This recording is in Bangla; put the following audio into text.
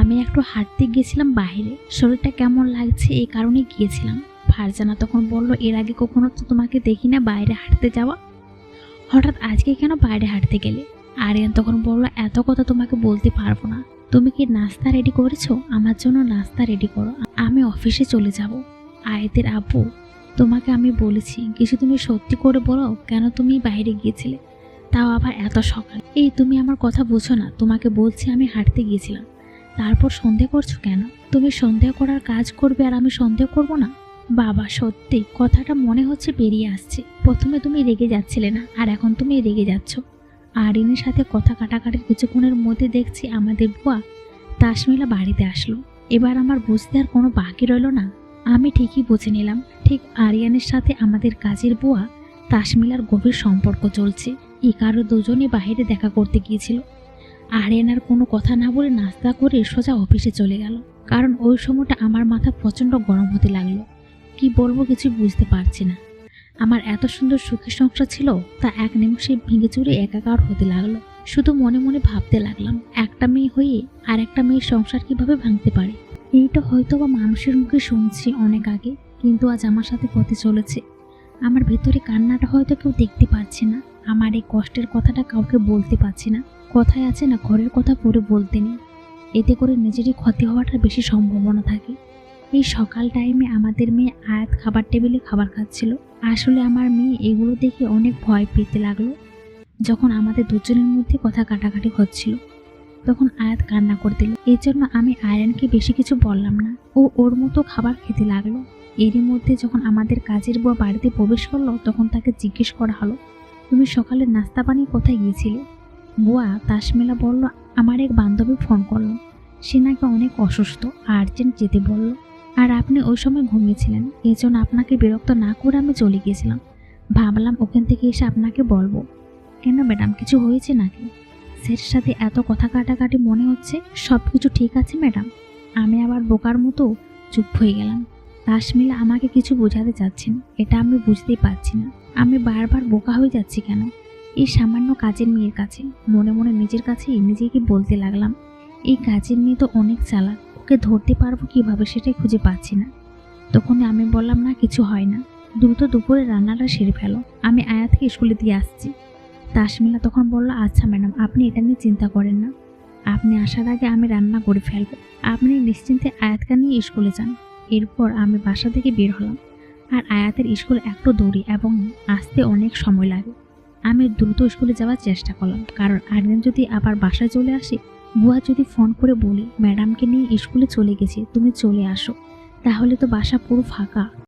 আমি একটু হাঁটতে গিয়েছিলাম বাইরে শরীরটা কেমন লাগছে এই কারণে গিয়েছিলাম। ফারজানা তখন বলল, এর আগে কখনো তো তোমাকে দেখি না বাইরে হাঁটতে যাওয়া? হঠাৎ আজকে কেন বাইরে হাঁটতে গেলে? আরিয়ান তখন বলল, এত কথা তোমাকে বলতে পারব না। তুমি কি নাস্তা রেডি করেছ? আমার জন্য নাস্তা রেডি করো। আমি অফিসে চলে যাব। আয়েতের আব্বু, তোমাকে আমি বলেছি, কিছু তুমি সত্যি করে বলো, কেন তুমি বাইরে গিয়েছিলে? তাও আবার এত সকাল। এই তুমি আমার কথা বুঝো না। তোমাকে বলছি আমি হাঁটতে গিয়েছিলাম। তারপর সন্দেহ করছ কেন? তুমি সন্দেহ করার কাজ করবে আর আমি সন্দেহ করব না? বাবা, সত্যি, কথাটা মনে হচ্ছে বেরিয়ে আসছে। প্রথমে তুমি রেগে যাচ্ছিলে না, আর এখন তুমি রেগে যাচ্ছ। আরিনের সাথে কথা কাটাকাটির কিছুক্ষণের মধ্যে দেখছি আমাদের বুয়া তাসমিলা বাড়িতে আসলো। এবার আমার বুঝতে আর কোনো বাকি রইল না। আমি ঠিকই বুঝে নিলাম। ঠিক আরিয়ানের সাথে আমাদের কাজের বুয়া তাসমিলার গভীর সম্পর্ক চলছে। এই কারও দুজনে বাইরে দেখা করতে গিয়েছিল। আর কোনো কথা না বলে নাস্তা করে সোজা অফিসে চলে গেল। কারণ ওই সময়টা আমার মাথা প্রচণ্ড গরম হতে লাগল। কি বলব কিছু বুঝতে পারছি না। আমার এত সুন্দর সুখী সংসার ছিল তা এক নিমিষে ভেঙে চুরে একাকার হতে লাগল। শুধু মনে মনে ভাবতে লাগলাম, একটা মেয়ে হয়ে আর একটা মেয়ের সংসার কীভাবে ভাঙতে পারে? এইটা হয়তো বা মানুষের মুখে শুনছি অনেক আগে, কিন্তু আজ আমার সাথে হতে চলেছে। আমার ভেতরে কান্নাটা হয়তো কেউ দেখতে পাচ্ছে না, আমার এই কষ্টের কথাটা কাউকে বলতে পারছি না। কথায় আছে না ঘরের কথা পরে বলতে নেই। এতে করে নিজেরই ক্ষতি হওয়াটা বেশি সম্ভাবনা থাকে। এই সকাল টাইমে আমাদের মেয়ে আয়াত খাবার টেবিলে খাবার খাচ্ছিল। আসলে আমার মেয়ে এগুলো দেখে অনেক ভয় পেতে লাগল। যখন আমাদের দুজনের মধ্যে কথা কাটাকাটি হচ্ছিল, তখন আয়াত কান্না করে দিল। এই জন্য আমি আয়রনকে বেশি কিছু বললাম না। ও ওর মতো খাবার খেতে লাগল। এরই মধ্যে যখন আমাদের কাজের বুয়া বাড়িতে প্রবেশ করল, তখন তাকে জিজ্ঞেস করা হলো, তুমি সকালে নাস্তা পানি কোথায় গিয়েছিলে? বুয়া তাসমিলা বলল, আমার এক বান্ধবী ফোন করল। সে নাকি অনেক অসুস্থ, আর্জেন্ট যেতে বলল। আর আপনি ওই সময় ঘুমিয়েছিলেন, এই জন্য আপনাকে বিরক্ত না করে আমি চলে গিয়েছিলাম। ভাবলাম ওখান থেকে এসে আপনাকে বলব। কেন ম্যাডাম, কিছু হয়েছে নাকি? স্যারের সাথে এত কথা কাটাকাটি মনে হচ্ছে সব কিছু ঠিক আছে ম্যাডাম? আমি আবার বোকার মতো চুপ হয়ে গেলাম। তাসমিলা আমাকে কিছু বোঝাতে চাচ্ছেন, এটা আমি বুঝতেই পারছি না। আমি বারবার বোকা হয়ে যাচ্ছি কেন? এই সামান্য কাজের মেয়ের কাছে। মনে মনে নিজের কাছেই নিজেকে বলতে লাগলাম, এই কাজের মেয়ে তো অনেক চালাক, ওকে ধরতে পারব কীভাবে সেটাই খুঁজে পাচ্ছি না। তখন আমি বললাম, না, কিছু হয় না। দ্রুত দুপুরে রান্নাটা সেরে ফেলো। আমি আয়াতকে স্কুলে দিয়ে আসছি। তাসমিলা তখন বলল আচ্ছা ম্যাডাম, আপনি এটা নিয়ে চিন্তা করেন না। আপনি আসার আগে আমি রান্না করে ফেলব। আপনি নিশ্চিন্তে আয়াতকে নিয়ে স্কুলে যান। এরপর আমি বাসা থেকে বের হলাম। আর আয়াতের স্কুল একটু দৌড়ি এবং আসতে অনেক সময় লাগে। আমি দ্রুত স্কুলে যাওয়ার চেষ্টা করলাম, কারণ আরেকদিন যদি আবার বাসায় চলে আসি, বুয়া যদি ফোন করে বলি, ম্যাডামকে নিয়ে স্কুলে চলে গেছি, তুমি চলে আসো, তাহলে তো বাসা পুরো ফাঁকা।